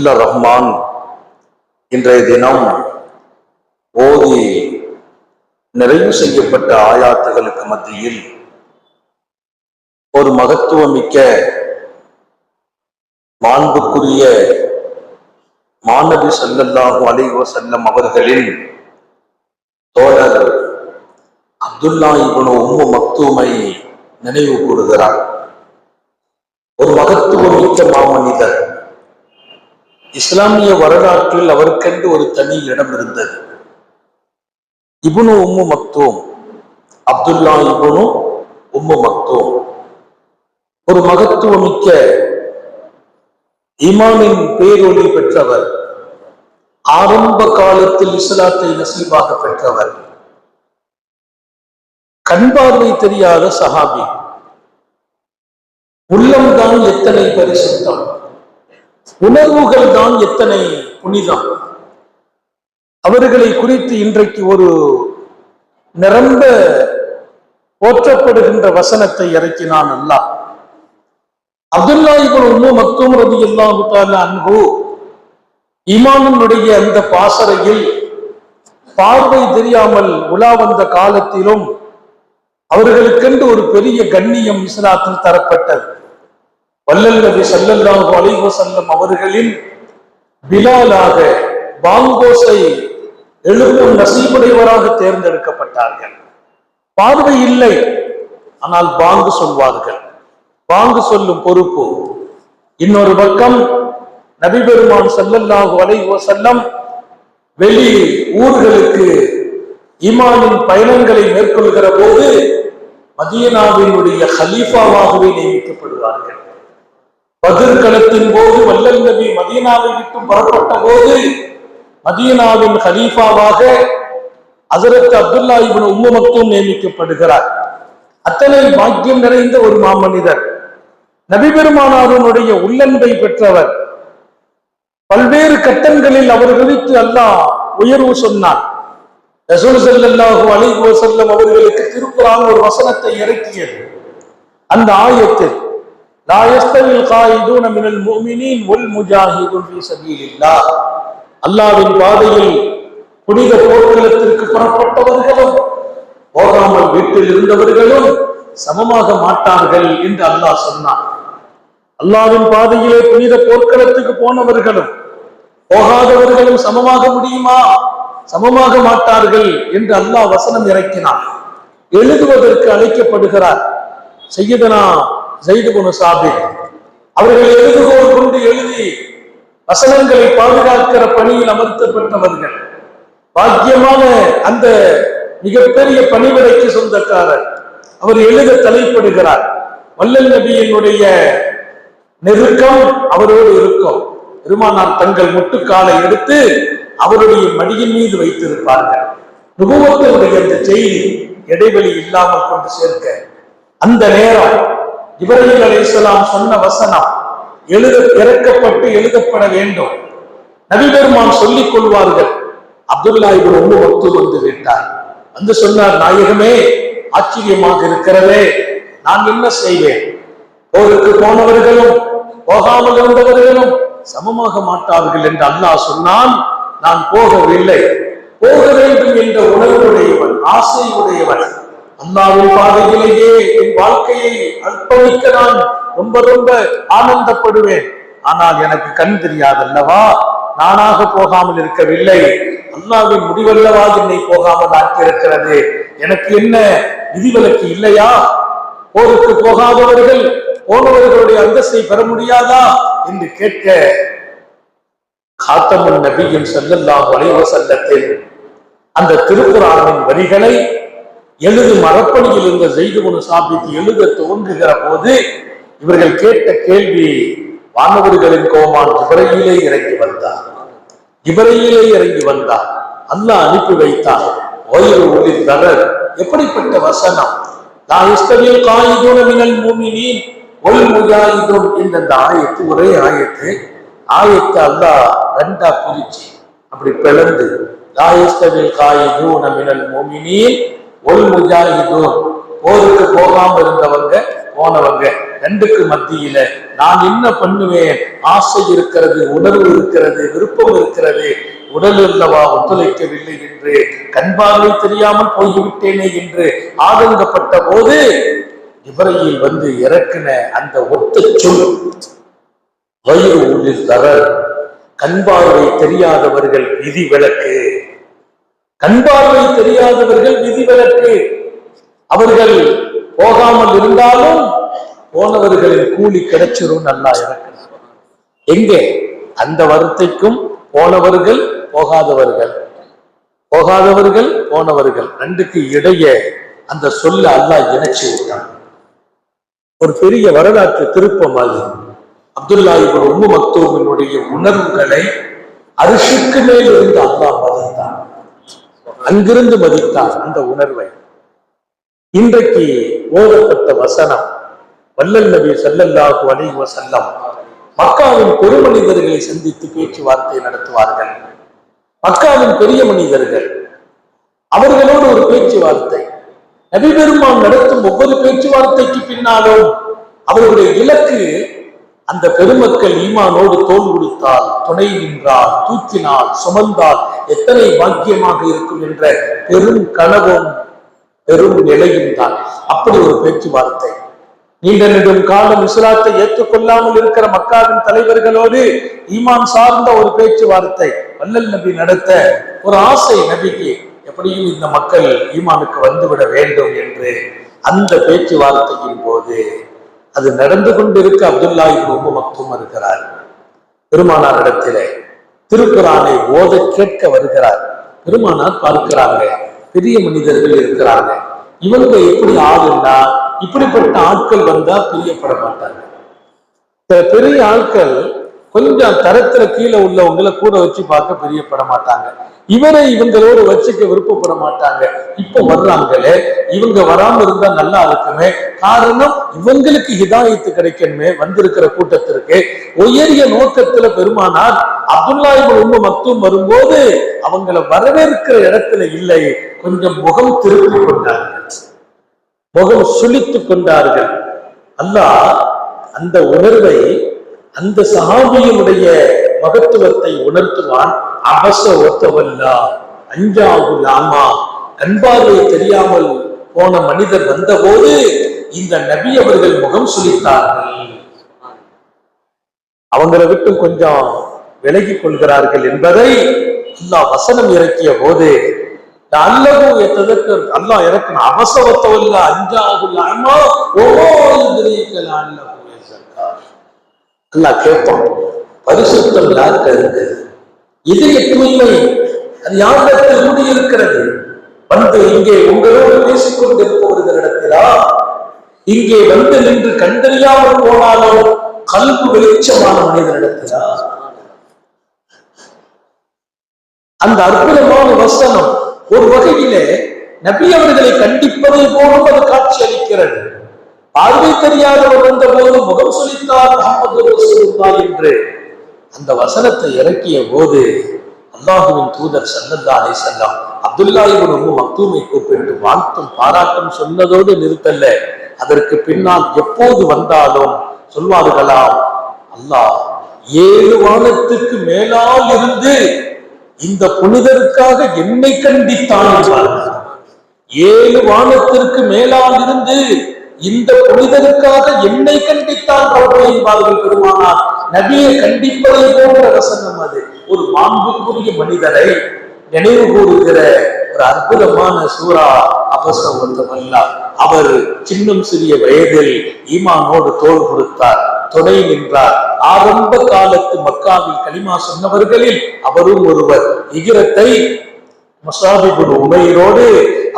அல்ல ரஹ்மான் இன்றைய தினம் ஓதி நிறைவு செய்யப்பட்ட ஆயாத்துகளுக்கு மத்தியில் ஒரு மகத்துவமிக்க மாண்புக்குரிய மாணவி சல்லல்லாஹு அலைஹி செல்லம் அவர்களின் தோழர் அப்துல்லா இவனு உம்மு மக்தூமை நினைவு கூறுகிறார். ஒரு மகத்துவமிக்க மாமனிதர். இஸ்லாமிய வரலாற்றில் அவருக்கென்று ஒரு தனி இடம் இருந்தது. இபுனு உம்மு மக்தோம் அப்துல்லா இபுனு உம்மு மக்தோம். ஒரு மகத்துவமிக்க ஈமானின் பேரொளி பெற்றவர் ஆரம்ப காலத்தில் இஸ்லாத்தை நசீபாக பெற்றவர். கண் பார்வை தெரியாத சஹாபி. உள்ளம்தான் எத்தனை பரிசுத்தான் உணர்வுகள் தான் எத்தனை புனிதம். அவர்களை குறித்து இன்றைக்கு ஒரு நிரம்ப போற்றப்படுகின்ற வசனத்தை இறக்கினான் அல்லாஹ். அப்துல்லா இவன் உம்மு மக்தூம் ரதி அன்பு இமானனுடைய அந்த பாசறையில் பார்வை தெரியாமல் உலா வந்த காலத்திலும் அவர்களுக்கென்று ஒரு பெரிய கண்ணியம் இஸ்லாத்தில் தரப்பட்டது. வல்லல் நபி சல்லல்லாஹு அலைஹி வஸல்லம் அவர்களின் பிலாலாக பாங்கோசை எழுப்பும் நசீபுடையவராக தேர்ந்தெடுக்கப்பட்டார்கள். பார்வை இல்லை. ஆனால் பாங்கு சொல்வார்கள். பாங்கு சொல்லும் பொறுப்பு. இன்னொரு பக்கம் நபிபெருமான் பெருமான் அலைஹி வஸல்லம் வெளி ஊர்களுக்கு ஈமானின் பயணங்களை மேற்கொள்கிற போது மதியனாவினுடைய ஹலீஃபாவாகவே நியமிக்கப்படுவார்கள். பதிர்களத்தின் போது வல்லல் நபி மதீனாவை விட்டு புறப்பட்ட போது மதீனாவின் ஹலீஃபாவாக ஹசரத் அப்துல்லா இப்னு உம்மு மக்தூம் நியமிக்கப்படுகிறார். அத்தனை பாக்கியம் நிறைந்த ஒரு மாமனிதர். நபிபெருமானாருடைய உள்ளன்பை பெற்றவர். பல்வேறு கட்டங்களில் அவர் குறித்து அல்லாஹ் உயர்வு சொன்னார். ரசூல் ஸல்லல்லாஹு அலைஹி வஸல்லம் அவர்களுக்கு திருக்குறான் ஒரு வசனத்தை இறக்கியது. அந்த ஆயத்தில் லா யஸ்தவில் காயிதூன மினல் முஃமினீன் வல் முஜாஹிதுன் ஃபீ சபீலில்லாஹ் அல்லாஹ்வின் பாதையில் புனித போர்க்களத்திற்கு புறப்பட்டவர்களும் போகாமல் வீட்டில் இருந்தவர்களும் சமமாக மாட்டார்கள் என்று அல்லாஹ் சொன்னான் அல்லாவின் பாதையிலே புனித போர்க்களத்துக்கு போனவர்களும் போகாதவர்களும் சமமாக முடியுமா சமமாக மாட்டார்கள் என்று அல்லாஹ் வசனம் இறக்கினார் எழுதுவதற்கு அழைக்கப்படுகிறார் செய்யதனா ஜெய்துகுண சாபி. அவர்கள் எழுதுகோல் கொண்டு எழுதி வசனங்களை பாதுகாக்கிற பணியில் அமர்த்தப்பட்டவர்கள். பாக்கியமான அந்த மிகப்பெரிய பணிவிடைக்கு சொந்தக்காரர். அவர் எழுத தலைப்படுகிறார். வல்லல் நபியினுடைய நெருக்கம் அவரோடு இருக்கும். பெருமானார் தங்கள் முட்டுக்காலை எடுத்து அவருடைய மடியின் மீது வைத்திருப்பார்கள். நுபுவத்தினுடைய அந்த செய்தி இடைவெளி இல்லாமல் கொண்டு சேர்க்க. அந்த நேரம் இப்ராஹிம் அலைஹிஸ்ஸலாம் சொன்ன வசனம் எழுத இறக்கப்பட்டு எழுதப்பட வேண்டும். நபிபெருமான் சொல்லிக் கொள்வார்கள். அப்துல்லா இவர் ஒன்று ஒத்து வந்து விட்டார் வந்து சொன்னார் நாயகமே ஆச்சரியமாக இருக்கிறதே நான் என்ன செய்வேன்? போருக்கு போனவர்களும் போகாமல் இருந்தவர்களும் சமமாக மாட்டார்கள் என்று அல்லாஹ் சொன்னான் நான் போகவில்லை. போக வேண்டும் என்ற உணர்வுடையவன் ஆசை உடையவன் அண்ணாவின் பாதையிலேயே என் வாழ்க்கையை அர்ப்பணிக்க நான் ரொம்ப ரொம்ப ஆனந்தப்படுவேன். ஆனால் எனக்கு கண் தெரியாதல்லவா? நானாக போகாமல் இருக்கவில்லை. அல்லாவின் முடிவல்லவா என்னை போகாமல் ஆக்கியிருக்கிறது. எனக்கு என்ன விதிவிலக்கு இல்லையா? போருக்கு போகாதவர்கள் போனவர்களுடைய அந்தஸ்தை பெற முடியாதா என்று கேட்க காத்தமுன் நபியின் செல்லல்லாம் வளைவ செல்லத்தில் அந்த திருக்குறானின் வரிகளை எழுது மரப்பணியில் இருந்த செய்துகுணு சாப்பிட்டு எழுத தோன்றுகிற போது இவர்கள் கேட்ட கேள்வி வானவர்களின் கோமான் இவரையிலே இறங்கி வந்தார். இவரையிலே இறங்கி வந்தார். அல்லாஹ் அனுப்பி வைத்தார். ஓய்வு ஒளி தரர். எப்படிப்பட்ட வசனம்? நான் இஸ்தவில் காயிதூன மினல் மூமினீன். ஒல் முஜாஹிதுன் என்ற அந்த ஆயத்து ஒரே ஆயத்து. ஆயத்து அல்லாஹ் ரெண்டா பிரிச்சு அப்படி பிளந்து லாயஸ்தவில் காயிதூன மினல் மூமினீன். ஒல் முஜாஹிதூர் போருக்கு போகாம இருந்தவங்க போனவங்க. ரெண்டுக்கு மத்தியில நான் என்ன பண்ணுவேன்? ஆசை இருக்கிறது உணர்வு இருக்கிறது விருப்பம் இருக்கிறது. உடல் அல்லவா ஒத்துழைக்கவில்லை என்று கண்பார்வை தெரியாமல் போய்விட்டேனே என்று ஆதங்கப்பட்ட போது இவரையில் வந்து இறக்கின அந்த ஒத்த சொல் வயிறு உள்ளில் தரர் கண்பார்வை தெரியாதவர்கள் விதி விளக்கு கண்பார்வை தெரியாதவர்கள் விதிவிலக்கு அவர்கள் போகாமல் இருந்தாலும் போனவர்களின் கூலி கிடைச்சிரும் நல்லா இருக்கிறார் எங்கே? அந்த வருத்தைக்கும் போனவர்கள் போகாதவர்கள். போகாதவர்கள் போனவர்கள். ரெண்டுக்கு இடையே அந்த சொல்ல அல்லாஹ் இணைச்சு விட்டான். ஒரு பெரிய வரலாற்று திருப்பம் அது. அப்துல்லா இவர் உம்மு மக்தூமினுடைய உணர்வுகளை அரிசிக்கு மேல் இருந்து அல்லாஹ் மதித்தான். அங்கிருந்து மதித்தார் அந்த உணர்வை. இன்றைக்கு ஓதப்பட்ட வசனம் வல்லல் நபி சல்லல்லாஹு அலி வசல்லம் மக்காவின் பெருமனிதர்களை சந்தித்து பேச்சுவார்த்தை நடத்துவார்கள். மக்காவின் பெரிய மனிதர்கள் அவர்களோடு ஒரு பேச்சுவார்த்தை நபி பெருமான் நடத்தும் ஒவ்வொரு பேச்சுவார்த்தைக்கு பின்னாலும் அவர்களுடைய இலக்கு அந்த பெருமக்கள் ஈமானோடு தோல் கொடுத்தால் துணை நின்றால் தூக்கினால் சுமந்தால் எத்தனை பாக்கியமாக இருக்கும் என்ற பெரும் கனவும் பெரும் நிலையும் தான். அப்படி ஒரு பேச்சுவார்த்தை. நீண்ட நெடும் காலம் இஸ்லாத்தை ஏற்றுக்கொள்ளாமல் இருக்கிற மக்காவின் தலைவர்களோடு ஈமான் சார்ந்த ஒரு பேச்சுவார்த்தை வல்லல் நபி நடத்த ஒரு ஆசை நபிக்கு எப்படியும் இந்த மக்கள் ஈமானுக்கு வந்துவிட வேண்டும் என்று அந்த பேச்சுவார்த்தையின் போது அது நடந்து கொண்டிருக்க அப்துல்லா இப்னு மக்தும் இருக்கிறார் பெருமானார் இடத்திலே திருக்குறானை ஓத கேட்க வருகிறார். பெருமானார் பார்க்கிறாங்க பெரிய மனிதர்கள் இருக்கிறாங்க இவங்க எப்படி ஆளுன்னா இப்படிப்பட்ட ஆட்கள் வந்தா பிரியப்பட மாட்டாங்க பெரிய ஆட்கள் கொஞ்சம் தரத்துல கீழே உள்ளவங்களை கூட வச்சு பார்க்க பிரியப்பட மாட்டாங்க இவரை இவங்களோட வச்சுக்க விருப்பப்பட மாட்டாங்க இப்ப வர்றாங்களே இவங்க வராம இருந்தா நல்லா இருக்குமே. காரணம் இவங்களுக்கு ஹிதாயத்து கிடைக்கணுமே வந்திருக்கிற கூட்டத்திற்கு. உயரிய நோக்கத்துல பெருமானார் அப்துல்லா இப்னு உம்மு வரும்போது அவங்களை வரவேற்கிற இடத்துல இல்லை கொஞ்சம் முகம் திருப்பி கொண்டார்கள். முகம் சுழித்து கொண்டார்கள். அல்லாஹ் அந்த உணர்வை அந்த சஹாபியினுடைய மகத்துவத்தை உணர்த்துவான் அபச ஒத்தவல்லா அஞ்சாகுல் ஆமா கண்பார்வை தெரியாமல் போன மனிதர் வந்தபோது இந்த நபி அவர்கள் முகம் சுழித்தார்கள் அவங்களை விட்டு கொஞ்சம் விலகிக் கொள்கிறார்கள் என்பதை அல்லாஹ் வசனம் இறக்கிய போது அல்லவும் எத்ததற்கு அல்லாஹ் இறக்கணும் அவசரத்தவல்ல அஞ்சாகுல் ஆமா ஒவ்வொரு அல்லவும் அல்ல அல்லாஹ் கேட்பான் பரிசுத்தம் யாருக்கு இருக்கு இதய தூய்மை அது யாரிடத்தில் கூடியிருக்கிறது? வந்து இங்கே உங்களோடு பேசிக் கொண்டிருப்பவர்களிடத்திலா இங்கே வந்து நின்று கண்டறியாமல் போனாலோ கல்பு வெளிச்சமான மனிதனிடத்திலா அந்த அற்புதமான வசனம் ஒரு வகையிலே நபி அவர்களை கண்டிப்பதை போலும் அது காட்சி அளிக்கிறது. பார்வை தெரியாதவர் வந்த போது முகம் சுளித்தார் முகமது என்று அந்த வசனத்தை இறக்கிய போது அல்லாஹுவின் தூதர் சல்லல்லா அலை செல்லம் அப்துல்லா இவன் உம்மு மக்தூமை கூப்பிட்டு வாழ்த்தும் பாராட்டும் சொன்னதோடு நிறுத்தல்ல. அதற்கு பின்னால் எப்போது வந்தாலும் சொல்வார்களாம் அல்லாஹ் ஏழு வானத்துக்கு மேலால் இருந்து இந்த புனிதருக்காக என்னை கண்டித்தான் ஏழு வானத்திற்கு மேலால் இருந்து இந்த புனிதருக்காக என்னை கண்டித்தான் பிரபு என்பார்கள் பெருமானார் நபியை கண்டிப்பதை போன்ற வசனம் அது. ஒரு மாண்புக்குரிய மனிதரை நினைவு கூறுகிற ஒரு அற்புதமான சூரா அபசவந்தமல்ல அவர் சின்னம் சிறிய வயதில் ஈமானோடு தோல் கொடுத்தார் துணை நின்றார். ஆரம்ப காலத்து மக்காவில் களிமா சொன்னவர்களில் அவரும் ஒருவர். இகிரத்தை மசாபிபுன் உமையரோடு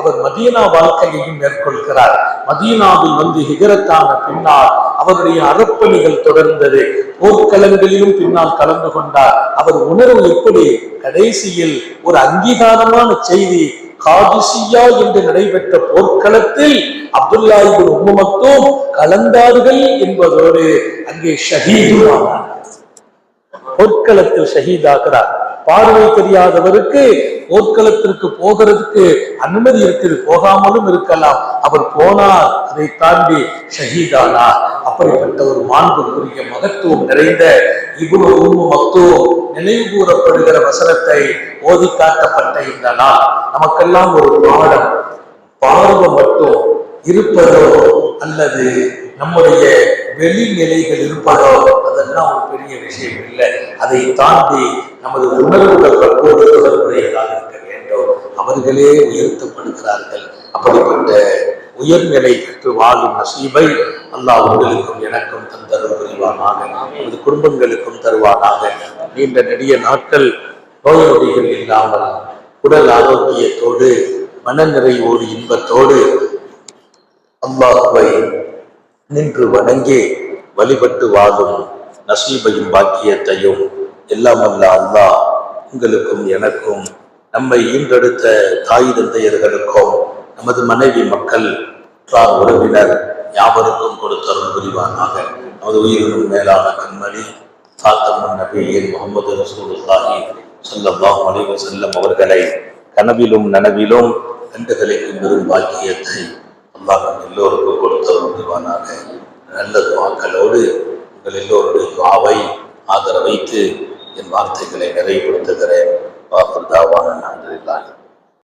அவர் மதீனா வாழ்க்கையையும் மேற்கொள்கிறார். மதீனாவில் வந்து ஹிகரத்தான பின்னால் அவருடைய அறப்பணிகள் தொடர்ந்தது. போர்க்களங்களிலும் பின்னால் கலந்து கொண்டார். அவர் உணர்வு எப்படி? கடைசியில் ஒரு அங்கீகாரமான செய்தி காதிசியா என்று நடைபெற்ற போர்க்களத்தில் அப்துல்லா இபின் உம்மு கலந்தார்கள் என்பதோடு அங்கே ஷஹீதுவானார். போர்க்களத்தில் ஷஹீதாகிறார். பார்வை தெரியாதவருக்கு போர்க்களத்திற்கு போகிறதுக்கு அனுமதி இருக்குது. போகாமலும் இருக்கலாம். அவர் போனார் அதை தாண்டி ஷஹீதானார். அப்படிப்பட்ட ஒரு மாண்புக்குரிய மகத்துவம் நிறைந்த இவ்வளவு உம்மு மக்துவம் நினைவு கூறப்படுகிற வசனத்தை ஓதி காட்டப்பட்ட இந்த நாள். நமக்கெல்லாம் ஒரு பாடம். பார்வை மட்டும் இருப்பதோ அல்லது நம்முடைய வெளிநிலைகள் இருப்பதோ அதெல்லாம் ஒரு பெரிய விஷயம் இல்லை. அதை தாண்டி நமது உணர்வுகள் ரப்போடு தொடர்புடையதாக இருக்க வேண்டும். அவர்களே உயர்த்தப்படுகிறார்கள். அப்படிப்பட்ட உயர்நிலை பெற்று வாழும் நசீபை அல்லாஹ் உங்களுக்கும் எனக்கும் தந்தரும் புரிவானாக. நமது குடும்பங்களுக்கும் தருவானாக. நீண்ட நெடிய நாட்கள் நோய் நொடிகள் இல்லாமல் உடல் ஆரோக்கியத்தோடு மனநிறைவோடு இன்பத்தோடு அல்லாஹுவை நின்று வணங்கி வழிபட்டு வாழும் நசீபையும் பாக்கியத்தையும் எல்லாம் அல்ல அல்லாஹ் உங்களுக்கும் எனக்கும் நம்மை ஈன்றெடுத்த தாய் தந்தையர்களுக்கும் நமது மனைவி மக்கள் உற்றார் உறவினர் யாவருக்கும் கொடுத்தரும் புரிவானாக. நமது உயிரினும் மேலான கண்மணி சாத்தம்மன் நபியின் முகமது ரசூலுல்லாஹி ஸல்லல்லாஹு அலைஹி செல்லம் அவர்களை கனவிலும் நனவிலும் கண்டுகளிக்கும் பெரும் பாக்கியத்தை அல்லாஹ் எல்லோருக்கும் கொடுத்தரும் புரிவானாக. நல்ல துவாக்களோடு உங்கள் எல்லோருடைய துவாவை ஆதரவைத்து என் வார்த்தைகளை நிறைவுபடுத்துகிறேன். வாக்குதாவான நன்றி